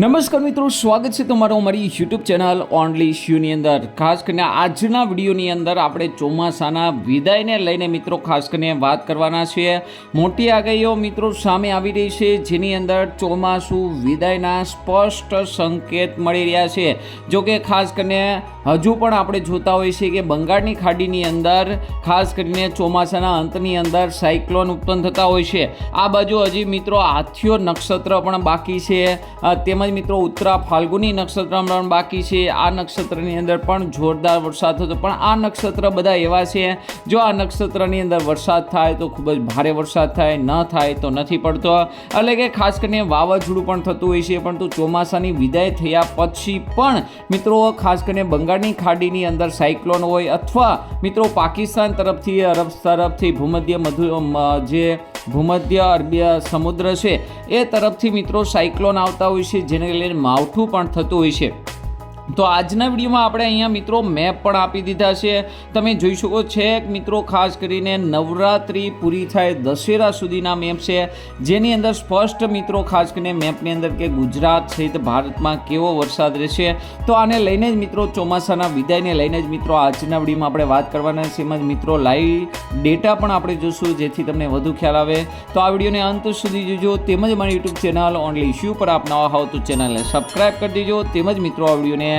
નમસ્કાર મિત્રો સ્વાગત છે તમારું અમારી યુટ્યુબ ચેનલ ઓનલી શ્યુની અંદર. ખાસ કરીને આજના વિડીયોની અંદર આપણે ચોમાસાના વિદાયને લઈને મિત્રો ખાસ કરીને વાત કરવાના છીએ. મોટી આગાહીઓ મિત્રો સામે આવી રહી છે જેની અંદર ચોમાસું વિદાયના સ્પષ્ટ સંકેત મળી રહ્યા છે. જો કે ખાસ કરીને હજુ પણ આપણે જોતા હોઈએ છીએ કે બંગાળની ખાડીની અંદર ખાસ કરીને ચોમાસાના અંતની અંદર સાયક્લોન ઉત્પન્ન થતા હોય છે. આ બાજુ હજી મિત્રો હાથીઓ નક્ષત્ર પણ બાકી છે. અ, તેમજ મિત્રો, ઉત્તરા ફાલ્ગુની નક્ષત્ર બાકી છે. આ નક્ષત્રની અંદર પણ જોરદાર વરસાદ થતો, પણ આ નક્ષત્ર બધા એવા છે, જો આ નક્ષત્રની અંદર વરસાદ થાય તો ખૂબ જ ભારે વરસાદ થાય, ન થાય તો નથી પડતો. એટલે કે ખાસ કરીને વાવાઝોડું પણ થતું હોય છે, પરંતુ ચોમાસાની વિદાય થયા પછી પણ મિત્રો, ખાસ કરીને બંગાળની ખાડીની અંદર સાયક્લોન હોય, અથવા મિત્રો પાકિસ્તાન તરફથી અરબ તરફથી ભૂમધ્ય મધુ જે ભૂમધ્ય અરબી સમુદ્ર છે. એ તરફથી મિત્રો, સાયક્લોન આવતા હોય છે, જેને લઈને માવઠું પણ થતું હોય છે. તો આજના વિડીયોમાં આપણે અહીંયા મિત્રો મેપ પણ આપી દીધા છે. તમે જોઈ શકો છે મિત્રો ખાસ કરીને નવરાત્રિ પૂરી થાય દશેરા સુધીના મેપ છે. જેની અંદર સ્પષ્ટ મિત્રો ખાસ કરીને મેપની અંદર કે ગુજરાત સહિત ભારતમાં કેવો વરસાદ રહેશે. તો આને લઈને જ મિત્રો ચોમાસાના વિદાયને લઈને જ મિત્રો આજના વિડીયોમાં આપણે વાત કરવાના છે એમાં મિત્રો લાઈવ ડેટા પણ આપણે જોશું જેથી તમને વધુ ખ્યાલ આવે. તો આ વિડીયોને અંત સુધી જોજો. તેમજ મારી યુટ્યુબ ચેનલ ઓનલી ઇશ્યુ પર આપ નવા હોવ તો ચેનલને સબસ્ક્રાઈબ કરી દેજો. તેમજ મિત્રો આ વિડીયોને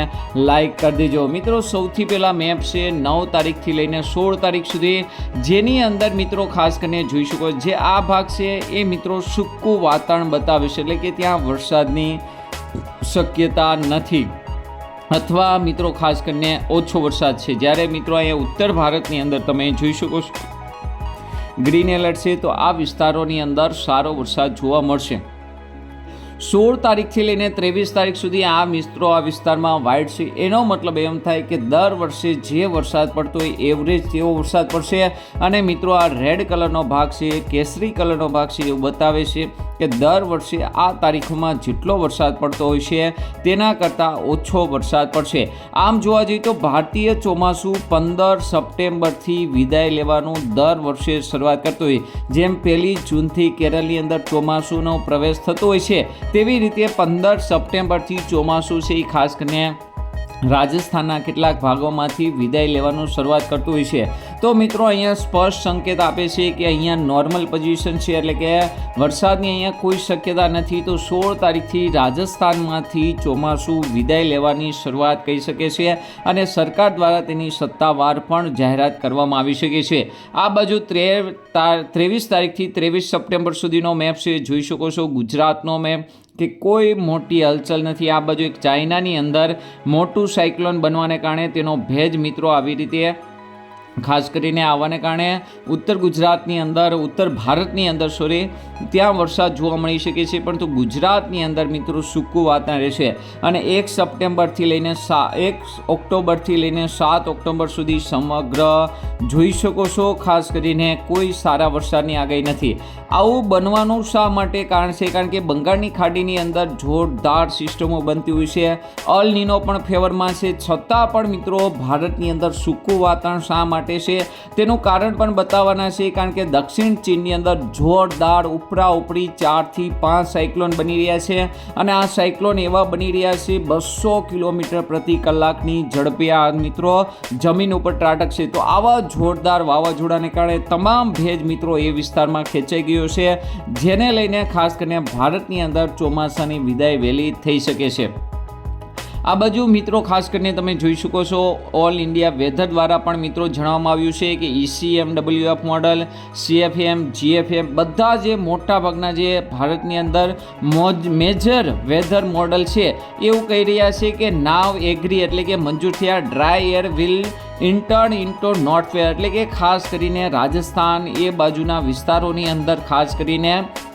લાઈક કરી દેજો. મિત્રો, સૌથી પહેલાં મેપ છે નવ તારીખથી લઈને સોળ તારીખ સુધી. જેની અંદર મિત્રો ખાસ કરીને જોઈ શકો જે આ ભાગ છે એ મિત્રો સૂકું વાતાવરણ બતાવે છે, એટલે કે ત્યાં વરસાદની શક્યતા નથી. અથવા મિત્રો ખાસ કરીને ઓછો વરસાદ છે. જ્યારે મિત્રો અહીંયા ઉત્તર ભારતની અંદર તમે જોઈ શકો છો ગ્રીન એલર્ટ છે, તો આ વિસ્તારોની અંદર સારો વરસાદ જોવા મળશે. સોળ તારીખથી લઈને ત્રેવીસ તારીખ સુધી આ મિત્રો આ વિસ્તારમાં વાઇટ છે. એનો મતલબ એમ થાય કે દર વર્ષે જે વરસાદ પડતો હોય એવરેજ તેવો વરસાદ પડશે અને મિત્રો આ રેડ કલરનો ભાગ છે, કેસરી કલરનો ભાગ છે એવું બતાવે છે કે દર વર્ષે આ તારીખોમાં જેટલો વરસાદ પડતો હોય છે તેના કરતાં ઓછો વરસાદ પડશે. આમ જોવા જઈએ તો ભારતીય ચોમાસું પંદર સપ્ટેમ્બરથી વિદાય લેવાનું દર વર્ષે શરૂઆત કરતું હોય. જેમ પહેલી જૂનથી કેરળની અંદર ચોમાસુનો પ્રવેશ થતો હોય છે તેવી રીતે પંદર સપ્ટેમ્બરથી ચોમાસું છે એ ખાસ કરીને રાજસ્થાનના કેટલાક ભાગોમાંથી વિદાય લેવાનું શરૂઆત કરતું હોય છે. તો મિત્રો, અહીંયા સ્પષ્ટ સંકેત આપે છે કે અહીંયા નોર્મલ પોઝિશન છે, એટલે કે વરસાદની અહીંયા કોઈ શક્યતા નથી. તો સોળ તારીખથી રાજસ્થાનમાંથી ચોમાસું વિદાય લેવાની શરૂઆત કહી શકે છે અને સરકાર દ્વારા તેની સત્તાવાર પણ જાહેરાત કરવામાં આવી શકે છે. આ બાજુ ત્રે ત્રેવીસ તારીખથી ત્રેવીસ સપ્ટેમ્બર સુધીનો મેપ છે. જોઈ શકો છો ગુજરાતનો મેપ કે કોઈ મોટી હલચલ નથી. આ બાજુ એક ચાઇનાની અંદર મોટું સાયક્લોન બનવાને કારણે તેનો ભેજ મિત્રો આવી રીતે ખાસ કરીને આવવાને કારણે ઉત્તર ગુજરાતની અંદર, ઉત્તર ભારતની અંદર સોરી ત્યાં વરસાદ જોવા મળી શકે છે, પરંતુ ગુજરાતની અંદર મિત્રો સૂકું વાતાવરણ રહેશે. અને એક સપ્ટેમ્બરથી લઈને સા, એક ઓક્ટોબરથી લઈને સાત ઓક્ટોબર સુધી સમગ્ર જોઈ શકો છો, ખાસ કરીને કોઈ સારા વરસાદની આગાહી નથી. આવું બનવાનું શા માટે કારણ છે? કારણ કે બંગાળની ખાડીની અંદર જોરદાર સિસ્ટમો બનતી હોય છે. અલ નીનો પણ ફેવરમાં છે. છતાં પણ મિત્રો ભારતની અંદર સૂકું વાતાવરણ શા માટે છે. તેનું કારણ પણ બતાવવાના છે, કારણ કે દક્ષિણ ચીનની અંદર જોરદાર ઉપરા ઉપરી ચારથી પાંચ સાયક્લોન બની રહ્યા છે અને આ સાયક્લોન એવા બની રહ્યા છે, બસો કિલોમીટર પ્રતિ કલાકની ઝડપે. આ મિત્રો જમીન ઉપર ત્રાટકશે તો આવા જોરદાર વાવાઝોડાને કારણે તમામ ભેજ મિત્રો એ વિસ્તારમાં ખેંચાઈ ગયો છે, જેને લઈને ખાસ કરીને ભારતની અંદર ચોમાસાની વિદાય વહેલી થઈ શકે છે. આ બાજુ મિત્રો, ખાસ કરીને તમે જોઈ શકો છો ઓલ ઇન્ડિયા વેધર દ્વારા પણ મિત્રો જણાવવામાં આવ્યું છે કે ECM WF model CFM GFM બધા જે મોટા ભાગના જે ભારતની અંદર મોજ મેજર વેધર મોડલ છે, એવું કહી રહ્યા છે કે નાવ એગ્રી એટલે કે મંજૂર dry air will enter into northward એટલે કે ખાસ કરીને રાજસ્થાન એ બાજુના વિસ્તારોની અંદર ખાસ કરીને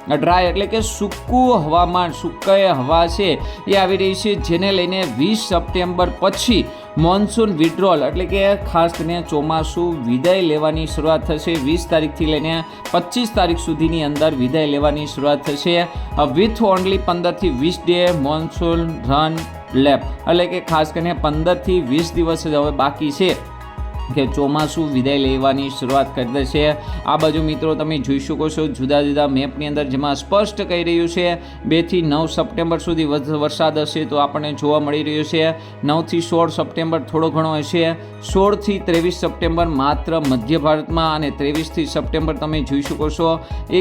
ડ્રાય એટલે કે સૂકું હવામાન સૂકય હવા છે. એ આવી રહી છે, જેને લઈને વીસ સપ્ટેમ્બર પછી મોન્સૂન વિડ્રોલ એટલે કે ખાસ કરીને ચોમાસું વિદાય લેવાની શરૂઆત થશે. વીસ તારીખથી લઈને પચીસ તારીખ સુધીની અંદર વિદાય લેવાની શરૂઆત થશે. વિથ ઓનલી પંદરથી વીસ ડે મોન્સૂન રન લેપ એટલે કે ખાસ કરીને પંદરથી વીસ દિવસ જ હવે બાકી છે. કે ચોમાસું વિદાય લેવાની શરૂઆત કરી દેશે. આ બાજુ મિત્રો તમે જોઈ શકો છો જુદા જુદા મેપની અંદર જેમાં સ્પષ્ટ કહી રહ્યું છે બેથી નવ સપ્ટેમ્બર સુધી વરસાદ હશે તો આપણને જોવા મળી રહ્યું છે. નવથી સોળ સપ્ટેમ્બર થોડો ઘણો હશે. સોળથી ત્રેવીસ સપ્ટેમ્બર માત્ર મધ્ય ભારતમાં અને ત્રેવીસથી સપ્ટેમ્બર તમે જોઈ શકો છો.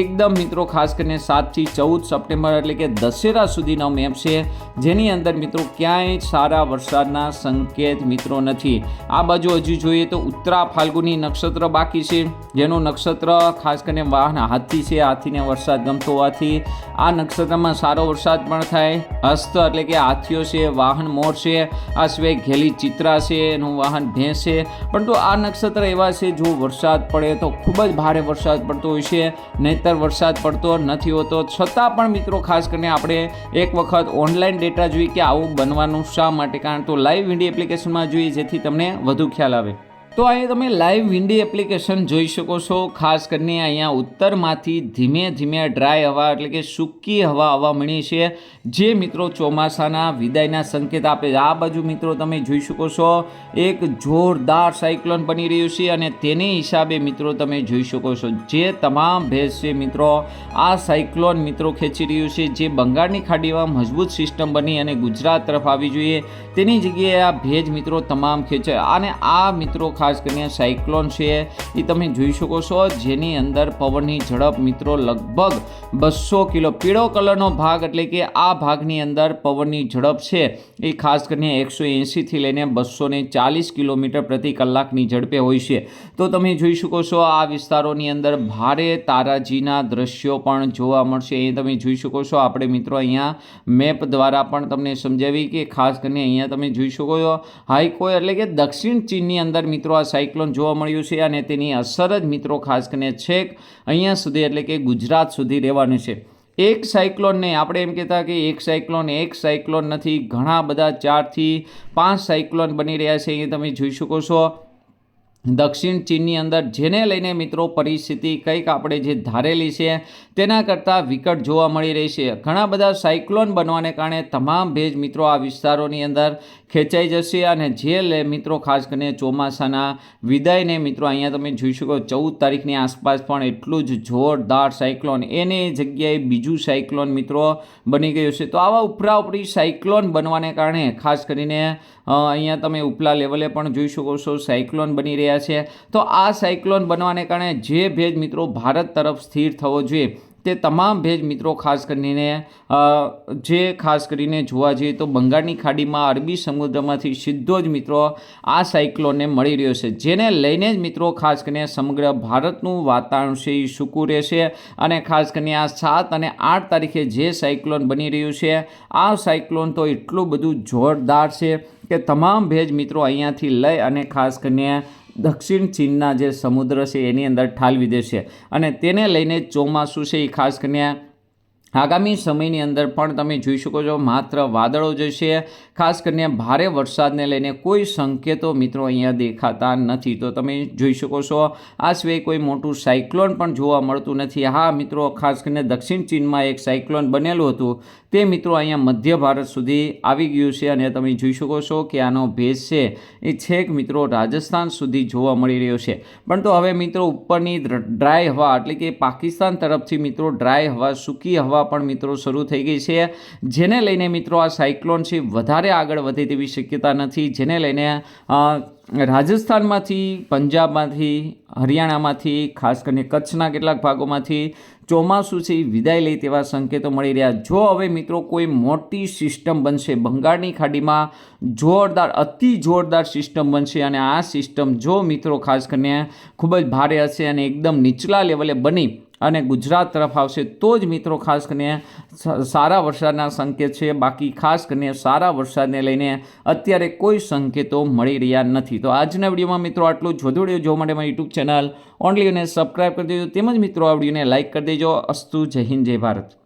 એકદમ મિત્રો ખાસ કરીને સાતથી ચૌદ સપ્ટેમ્બર એટલે કે દશેરા સુધીનો મેપ છે. જેની અંદર મિત્રો ક્યાંય સારા વરસાદના સંકેત મિત્રો નથી. આ બાજુ હજુ જોઈએ તો ઉત્તરા ફાલ્ગુની નક્ષત્ર બાકી છે. જેનું નક્ષત્ર ખાસ કરીને વાહન હાથી છે. હાથીને વરસાદ ગમતો હોવાથી આ નક્ષત્રમાં સારો વરસાદ પણ થાય. હસ્ત એટલે કે હાથીઓ છે, વાહન મોર છે. આ સિવાય ઘેલી ચિત્રા છે, એનું વાહન ભેંસ છે. પરંતુ આ નક્ષત્ર એવા છે, જો વરસાદ પડે તો ખૂબ જ ભારે વરસાદ પડતો હોય છે. નહીતર વરસાદ પડતો નથી હોતો. છતાં પણ મિત્રો ખાસ કરીને આપણે એક વખત ઓનલાઈન ડેટા જોઈએ કે આવું બનવાનું શા માટે? કારણ તો લાઈવ વિન્ડી એપ્લિકેશનમાં જોઈએ, જેથી તમને વધુ ખ્યાલ આવે. તો અહીંયા તમે લાઈવ વિન્ડી એપ્લિકેશન જોઈ શકો છો. ખાસ કરીને અહીંયા ઉત્તરમાંથી ધીમે ધીમે ડ્રાય હવા એટલે કે સૂકી હવા આવવા મળી છે. જે મિત્રો ચોમાસાના વિદાયના સંકેત આપે છે. આ બાજુ મિત્રો તમે જોઈ શકો છો, એક જોરદાર સાયક્લોન બની રહ્યું છે અને તેની હિસાબે મિત્રો તમે જોઈ શકો છો. જે તમામ ભેજ છે મિત્રો, આ સાયક્લોન મિત્રો ખેંચી રહ્યું છે. જે બંગાળની ખાડીમાં મજબૂત સિસ્ટમ બની અને ગુજરાત તરફ આવી જોઈએ. તેની જગ્યાએ આ ભેજ મિત્રો તમામ ખેંચે અને આ મિત્રો ખાસ કરીને સાયક્લોન છે. એ તમે જોઈ શકો છો, જેની અંદર પવનની ઝડપ મિત્રો લગભગ બસો કિલો પીળો કલરનો ભાગ એટલે કે આ ભાગની અંદર પવનની ઝડપ છે. એ ખાસ કરીને એકસો એંશીથી લઈને બસો ચાલીસ કિલોમીટર પ્રતિ કલાકની ઝડપે હોય છે. તો તમે જોઈ શકો છો, આ વિસ્તારોની અંદર ભારે તારાજીના દ્રશ્યો પણ જોવા મળશે. એ તમે જોઈ શકો છો, આપણે મિત્રો અહીંયા મેપ દ્વારા પણ તમને સમજાવી કે ખાસ કરીને અહીંયા તમે જોઈ શકો છો હાઈકો એટલે કે દક્ષિણ ચીનની અંદર મિત્રો આ સાયક્લોન જોવા મળ્યું છે અને તેની અસર જ મિત્રો ખાસ કરીને છેક અહીંયા સુધી એટલે કે ગુજરાત સુધી રહેવાની છે. એક સાયક્લોનને આપણે એમ કહેતા કે એક સાયક્લોન એક સાયક્લોન નથી, ઘણા બધા ચારથી પાંચ સાયક્લોન બની રહ્યા છે અહીંયા તમે જોઈ શકો છો. દક્ષિણ ચીનની અંદર જેને લઈને મિત્રો પરિસ્થિતિ કંઈક આપણે જે ધારેલી છે તેના કરતાં વિકટ જોવા મળી રહી છે. ઘણા બધા સાયક્લોન બનવાને કારણે તમામ ભેજ મિત્રો આ વિસ્તારોની અંદર ખેંચાઈ જશે અને જે લે મિત્રો ખાસ કરીને ચોમાસાના વિદાયને મિત્રો અહીંયા તમે જોઈ શકો ચૌદ તારીખની આસપાસ પણ એટલું જ જોરદાર સાયક્લોન. એને જગ્યાએ બીજું સાયક્લોન મિત્રો બની ગયું છે. તો આવા ઉપરા ઉપરી સાયક્લોન બનવાને કારણે ખાસ કરીને અહીંયા તમે ઉપલા લેવલે પણ જોઈ શકો છો, સાયક્લોન બની રહ્યા છે. તો આ સાયક્લોન બનવાને કારણે જે ભેજ મિત્રો ભારત તરફ સ્થિર થવો જોઈએ, તે તમામ ભેજ મિત્રો ખાસ કરીને જે ખાસ કરીને જોવા જઈએ તો બંગાળની ખાડીમાં, અરબી સમુદ્રમાંથી સીધો જ મિત્રો આ સાયક્લોનને મળી રહ્યો છે. જેને લઈને જ મિત્રો ખાસ કરીને સમગ્ર ભારતનું વાતાવરણ છે એ સૂકું રહેશે અને ખાસ કરીને આ સાત અને આઠ તારીખે જે સાયક્લોન બની રહ્યું છે, આ સાયક્લોન તો એટલું બધું જોરદાર છે કે તમામ ભેજ મિત્રો અહીંયાથી લઈ અને ખાસ કરીને દક્ષિણ ચીનના જે સમુદ્ર છે, એની અંદર ઠાલવી દેશે અને તેને લઈને ચોમાસું છે એ ખાસ કરીને આગામી સમયની અંદર પણ તમે જોઈ શકો છો, માત્ર વાદળો જ છે. ખાસ કરીને ભારે વરસાદને લઈને કોઈ સંકેતો મિત્રો અહીંયા દેખાતા નથી. તો તમે જોઈ શકો છો, આ સિવાય કોઈ મોટું સાયક્લોન પણ જોવા મળતું નથી. હા, મિત્રો, ખાસ કરીને દક્ષિણ ચીનમાં એક સાયક્લોન બનેલું હતું. તે મિત્રો અહીંયા મધ્ય ભારત સુધી આવી ગયું છે અને તમે જોઈ શકો છો કે આનો ભેજ છે એ છેક મિત્રો રાજસ્થાન સુધી જોવા મળી રહ્યો છે. પણ તો હવે મિત્રો, ઉપરની ડ્રાય હવા એટલે કે પાકિસ્તાન તરફથી મિત્રો ડ્રાય હવા, સૂકી હવા પણ મિત્રો શરૂ થઈ ગઈ છે. જેને લઈને મિત્રો આ સાયક્લોન છે વધારે આગળ વધે તેવી શક્યતા નથી. જેને લઈને રાજસ્થાનમાંથી, પંજાબમાંથી, હરિયાણામાંથી, ખાસ કરીને કચ્છના કેટલાક ભાગોમાંથી ચોમાસું છે વિદાય લે તેવા સંકેતો મળી રહ્યા. જો હવે મિત્રો કોઈ મોટી સિસ્ટમ બનશે, બંગાળની ખાડીમાં જોરદાર, અતિ જોરદાર સિસ્ટમ બનશે અને આ સિસ્ટમ જો મિત્રો ખાસ કરીને ખૂબ જ ભારે હશે અને એકદમ નીચલા લેવલે બની અને ગુજરાત તરફ આવશે તો જ મિત્રો ખાસ કરીને સારા વરસાદના સંકેત છે. બાકી ખાસ કરીને સારા વરસાદને લઈને અત્યારે કોઈ સંકેતો મળી રહ્યા નથી. તો આજના વિડીયોમાં મિત્રો આટલું જ. વધુ વીડિયો જોવા માટે મારી યુટ્યુબ ચેનલ ઓનલી અને સબસ્ક્રાઈબ કરી દેજો. તેમજ મિત્રો આ વિડીયોને લાઇક કરી દેજો. અસ્તુ, જય હિન્દ, જય ભારત.